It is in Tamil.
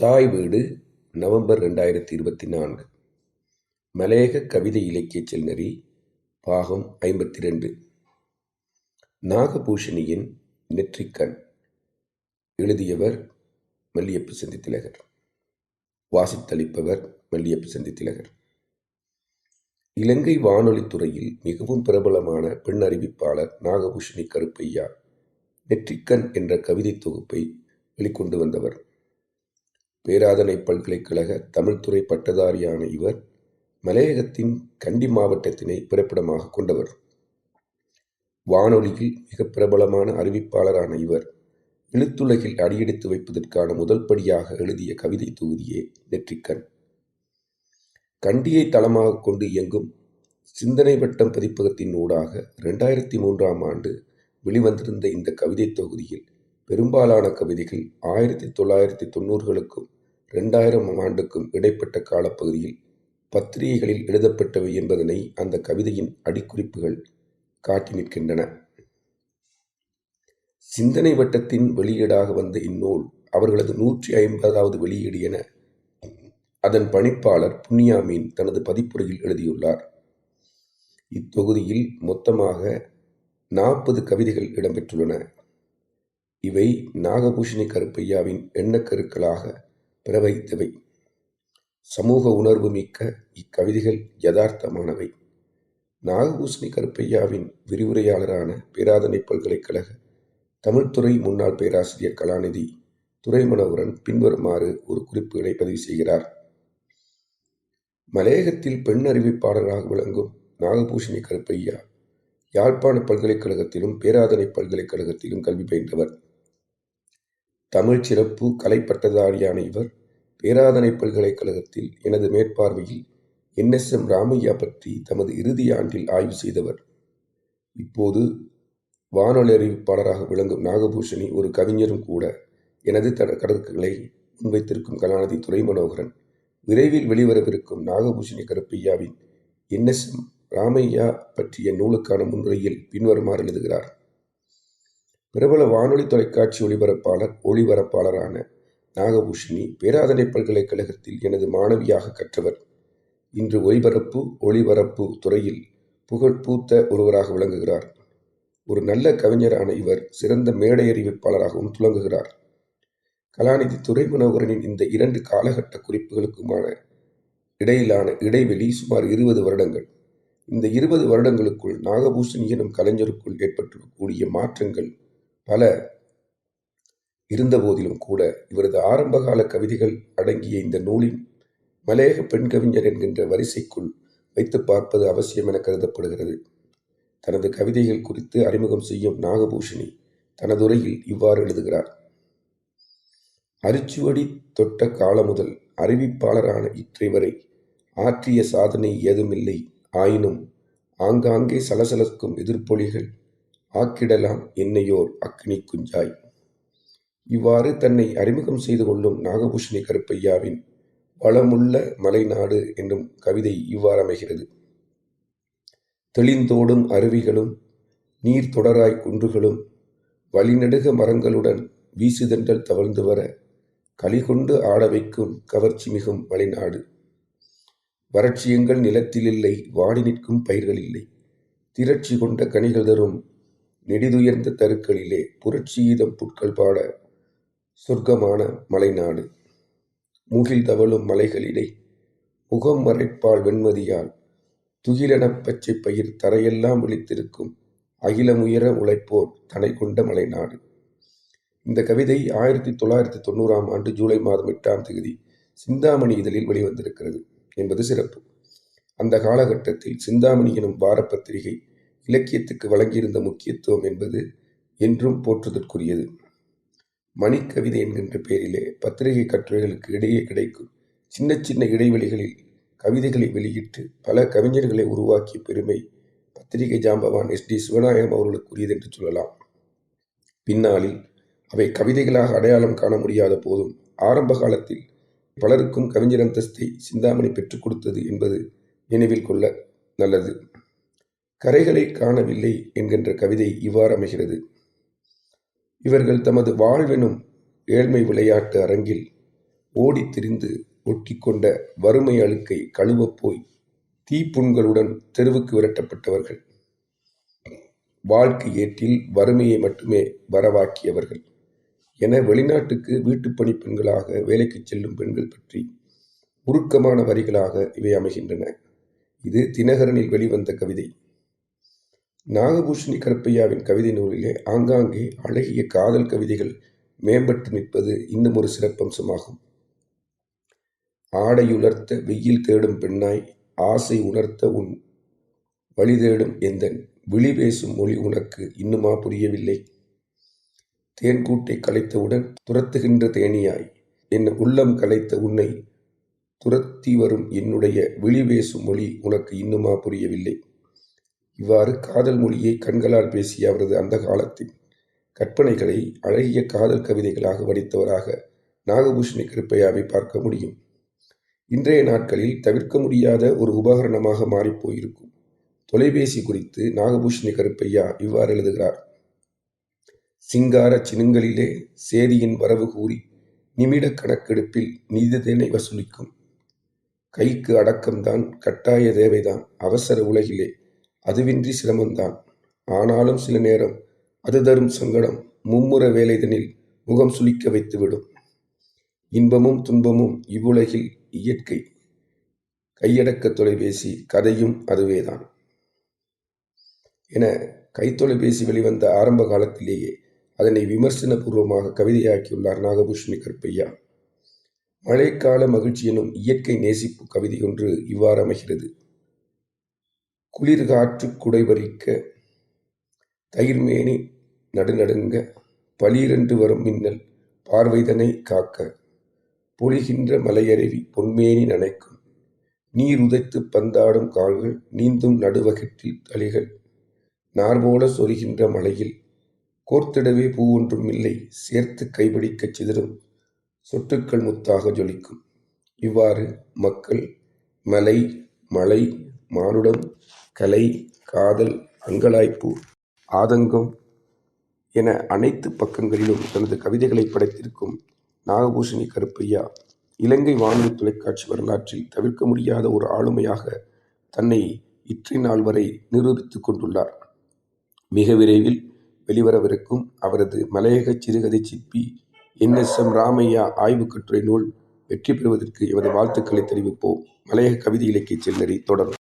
தாய் வீடு நவம்பர் ரெண்டாயிரத்தி இருபத்தி நான்கு. மலையக கவிதை இலக்கிய செல்நெறி பாகம் ஐம்பத்தி ரெண்டு. நாகபூஷணியின் நெற்றிக்கண் எழுதியவர் மல்லியப்பு சந்தித்திலகர். வாசித்தளிப்பவர் மல்லியப்பு சந்தித்திலகர். இலங்கை வானொலித் துறையில் மிகவும் பிரபலமான பெண் அறிவிப்பாளர் நாகபூஷணி கருப்பையா நெற்றிக்கண் என்ற கவிதை தொகுப்பை வெளிக்கொண்டு வந்தவர். பேராதனை பல்கலைக்கழக தமிழ்துறை பட்டதாரியான இவர் மலையகத்தின் கண்டி மாவட்டத்தினை பிறப்பிடமாக கொண்டவர். வானொலியில் மிக பிரபலமான அறிவிப்பாளரான இவர் எழுத்துலகில் அடியெடுத்து வைப்பதற்கான முதல் படியாக எழுதிய கவிதை தொகுதியே நெற்றிக்கண். கண்டியை தளமாக கொண்டு இயங்கும் சிந்தனை வட்டம் பதிப்பகத்தின் ஊடாக இரண்டாயிரத்தி மூன்றாம் ஆண்டு வெளிவந்திருந்த இந்த கவிதை தொகுதியில் பெரும்பாலான கவிதைகள் ஆயிரத்தி தொள்ளாயிரத்தி தொண்ணூறுகளுக்கும் ரெண்டாயிரம் ஆண்டுக்கும் இடைப்பட்ட காலப்பகுதியில் பத்திரிகைகளில் எழுதப்பட்டவை என்பதனை அந்த கவிதையின் அடிக்குறிப்புகள் காட்டி நிற்கின்றன. சிந்தனை வட்டத்தின் வெளியீடாக வந்த இந்நூல் அவர்களது நூற்றி ஐம்பதாவது வெளியீடு என அதன் பணிப்பாளர் புண்ணியாமீன் தனது பதிப்புரையில் எழுதியுள்ளார். இத்தொகுதியில் மொத்தமாக நாற்பது கவிதைகள் இடம்பெற்றுள்ளன. இவை நாகபூஷணி கருப்பையாவின் எண்ணக்கருக்களாக பிரவகித்தவை சமூக உணர்வு மிக்க இக்கவிதைகள் யதார்த்தமானவை. நாகபூஷணி கருப்பையாவின் விரிவுரையாளரான பேராதனை பல்கலைக்கழக தமிழ்துறை முன்னாள் பேராசிரியர் கலாநிதி துரைமனோகரன் பின்வருமாறு ஒரு குறிப்புகளை பதிவு செய்கிறார். மலையகத்தில் பெண் அறிவிப்பாளராக விளங்கும் நாகபூஷணி கருப்பையா யாழ்ப்பாண பல்கலைக்கழகத்திலும் பேராதனை பல்கலைக்கழகத்திலும் கல்வி பயின்றவர். தமிழ் சிறப்பு கலைப்பட்டதாரியான இவர் பேராதனை பல்கலைக்கழகத்தில் எனது மேற்பார்வையில் என்எஸ்எம் ராமையா பற்றி தமது இறுதி ஆண்டில் ஆய்வு செய்தவர். இப்போது வானொலி அறிவிப்பாளராக விளங்கும் நாகபூஷணி ஒரு கவிஞரும் கூட எனது தட கருத்துக்களை முன்வைத்திருக்கும் கலாநிதி துரை மனோகரன் விரைவில் வெளிவரவிருக்கும் நாகபூஷணி கருப்பையாவின் என்எஸ்எம் ராமையா பற்றிய நூலுக்கான முன்னுரையில் பின்வருமாறு எழுதுகிறார். பிரபல வானொலி தொலைக்காட்சி ஒளிபரப்பாளர் ஒளிபரப்பாளரான நாகபூஷணி பேராதனை பல்கலைக்கழகத்தில் எனது மாணவியாக கற்றவர். இன்று ஒலிபரப்பு ஒளிபரப்பு துறையில் புகழ் பூத்த ஒருவராக விளங்குகிறார். ஒரு நல்ல கவிஞரான இவர் சிறந்த மேடை அறிவிப்பாளராகவும் துலங்குகிறார் கலாநிதி துரை இந்த இரண்டு காலகட்ட குறிப்புகளுக்குமான இடையிலான இடைவெளி சுமார் இருபது வருடங்கள். இந்த இருபது வருடங்களுக்குள் நாகபூஷணி எனும் கலைஞருக்குள் ஏற்பட்டிருக்கக்கூடிய மாற்றங்கள் பல இருந்தபோதிலும் கூட இவரது ஆரம்பகால கவிதைகள் அடங்கிய இந்த நூலின் மலையக பெண் கவிஞர் என்கின்ற வரிசைக்குள் வைத்து பார்ப்பது அவசியம் என கருதப்படுகிறது. தனது கவிதைகள் குறித்து அறிமுகம் செய்யும் நாகபூஷணி தனதுரையில் இவ்வாறு எழுதுகிறார். அரிச்சுவடி தொட்ட காலம் முதல் அறிவிப்பாளரான இற்றை வரை ஆற்றிய சாதனை ஏதுமில்லை. ஆயினும் ஆங்காங்கே சலசலக்கும் எதிர்ப்பொலிகள் ஆக்கிடலாம் என்னையோர் அக்னி குஞ்சாய். இவ்வாறு தன்னை அறிமுகம் செய்து கொள்ளும் நாகபூஷணி கருப்பையாவின் வளமுள்ள மலைநாடு என்னும் கவிதை இவ்வாறு அமைகிறது. தெளிந்தோடும் அருவிகளும் நீர் தொடராய் குன்றுகளும் வழிநெடுக மரங்களுடன் வீசுதண்டல் தவழ்ந்து வர களிகொண்டு ஆட வைக்கும் கவர்ச்சி மிகும் மலைநாடு. வறட்சியங்கள் நிலத்திலில்லை வாடி நிற்கும் பயிர்கள் இல்லை திரட்சி கொண்ட கனிகள் தரும் நெடிதுயர்ந்த தருக்களிலே புரட்சியீதம் புட்கள் பாட சொர்க்கமான மலைநாடு. முகில் தவழும் மலைகளிடை முகம் மறைப்பால் வெண்மதியால் துகிலெனப் பச்சை பயிர் தரையெல்லாம் விழித்திருக்கும் அகிலமுயர உழைப்போர் தனை கொண்ட மலைநாடு. இந்த கவிதை ஆயிரத்தி தொள்ளாயிரத்தி தொண்ணூறாம் ஆண்டு ஜூலை மாதம் எட்டாம் தேதி சிந்தாமணி இதழில் வெளிவந்திருக்கிறது என்பது சிறப்பு. அந்த காலகட்டத்தில் சிந்தாமணி எனும் வாரப்பத்திரிகை இலக்கியத்துக்கு வழங்கியிருந்த முக்கியத்துவம் என்பது என்றும் போற்றுதற்குரியது. மணிக்கவிதை என்கின்ற பெயரிலே பத்திரிகை கட்டுரைகளுக்கு இடையே கிடைக்கும் சின்ன சின்ன இடைவெளிகளில் கவிதைகளை வெளியிட்டு பல கவிஞர்களை உருவாக்கிய பெருமை பத்திரிகை ஜாம்பவான் எஸ் டி சிவநாயகம் அவர்களுக்குரியது என்று சொல்லலாம். பின்னாளில் அவை கவிதைகளாக அடையாளம் காண முடியாத போதும் ஆரம்ப காலத்தில் பலருக்கும் கவிஞர் அந்தஸ்தை சிந்தாமணி பெற்றுக் கொடுத்தது என்பது நினைவில் கொள்ள நல்லது. கரைகளை காணவில்லை என்கின்ற கவிதை இவ்வாறு அமைகிறது இவர்கள் தமது வாழ்வெனும் ஏழ்மை விளையாட்டு அரங்கில் ஓடித் திரிந்து ஒட்டிக்கொண்ட வறுமை அழுக்கை கழுவப் போய் தீப்புண்களுடன் தெருவுக்கு விரட்டப்பட்டவர்கள். வாழ்க்கை ஏற்றில் வறுமையை மட்டுமே வரவாக்கியவர்கள் என வெளிநாட்டுக்கு வீட்டுப்பணி பெண்களாக வேலைக்குச் செல்லும் பெண்கள் பற்றி உருக்கமான வரிகளாக இவை அமைகின்றன. இது தினகரனில் வெளிவந்த கவிதை. நாகபூஷணி கருப்பையாவின் கவிதை நூலிலே ஆங்காங்கே அழகிய காதல் கவிதைகள் மேம்பட்டு நிற்பது இன்னுமொரு சிறப்பம்சமாகும். ஆடையுலர்த்த வெய்யில் தேடும் பெண்ணாய் ஆசை உணர்த்த உன் வழி தேடும் எந்தன் விழி பேசும் மொழி உனக்கு இன்னுமா புரியவில்லை? தேன்கூட்டை கலைத்தவுடன் துரத்துகின்ற தேனீயாய் என் உள்ளம் கலைத்த உன்னை துரத்தி வரும் என்னுடைய விழி பேசும் மொழி உனக்கு இன்னுமா புரியவில்லை? இவ்வாறு காதல் மொழியை கண்களால் பேசிய அவரது அந்த காலத்தின் கற்பனைகளை அழகிய காதல் கவிதைகளாக வடித்தவராக நாகபூஷணி கிருப்பையாவை பார்க்க முடியும். இன்றைய நாட்களில் தவிர்க்க முடியாத ஒரு உபகரணமாக மாறிப்போயிருக்கும் தொலைபேசி குறித்து நாகபூஷணி கருப்பையா இவ்வாறு எழுதுகிறார். சிங்காரச் சினுங்களிலே சேதியின் வரவு கூறி நிமிட கணக்கெடுப்பில் நிதிதேனை வசூலிக்கும். கைக்கு அடக்கம்தான் கட்டாய தேவைதான் அவசர உலகிலே அதுவின்றி சிரமந்தான். ஆனாலும் சில நேரம் அது தரும் சங்கடம் மும்முர வேலைதனில் முகம் சுளிக்க வைத்துவிடும். இன்பமும் துன்பமும் இவ்வுலகில் இயற்கை கையடக்க தொலைபேசி கதையும் அதுவேதான். என கைத்தொலைபேசி வெளிவந்த ஆரம்ப காலத்திலேயே அதனை விமர்சனபூர்வமாக கவிதையாக்கியுள்ளார் நாகபூஷணி கற்பையா மழைக்கால மகிழ்ச்சி எனும் இயற்கை நேசிப்பு கவிதையொன்று இவ்வாறு அமைகிறது. குளிர்காற்று குடைபறிக்க தயிர்மேனி நடுநடுங்க பளீரென்று வரும் மின்னல் பார்வைதனை காக்க பொழிகின்ற மலையருவி பொன்மேனி நனைக்கும் நீர் உதைத்து பந்தாடும் கால்கள் நீந்தும் நடுவகிற்றில் தளிர்கள் நார்போல சொரிகின்ற மலையில் கோர்த்திடவே பூவொன்றும் இல்லை சேர்த்து கைபிடிக்கச் சிதறும் சொட்டுக்கள் முத்தாக ஜொலிக்கும். இவ்வாறு மக்கள், மலை, மழை, மானுடம், கலை, காதல், அங்கலாய்ப்பு, ஆதங்கம் என அனைத்துப் பக்கங்களிலும் தனது கவிதைகளை படைத்திருக்கும் நாகபூஷணி கருப்பையா இலங்கை வானொலி தொலைக்காட்சி வரலாற்றில் தவிர்க்க முடியாத ஒரு ஆளுமையாக தன்னை இற்றை நாள் வரை நிரூபித்துக் கொண்டுள்ளார். மிக விரைவில் வெளிவரவிருக்கும் அவரது மலையகச் சிறுகதை சிற்பி என். எஸ். எம். ராமையா ஆய்வுக் கட்டுரை நூல் வெற்றி பெறுவதற்கு எமது வாழ்த்துக்களை தெரிவிப்போம். மலையக கவிதை இலக்கியச் செல்லறி தொடரும்.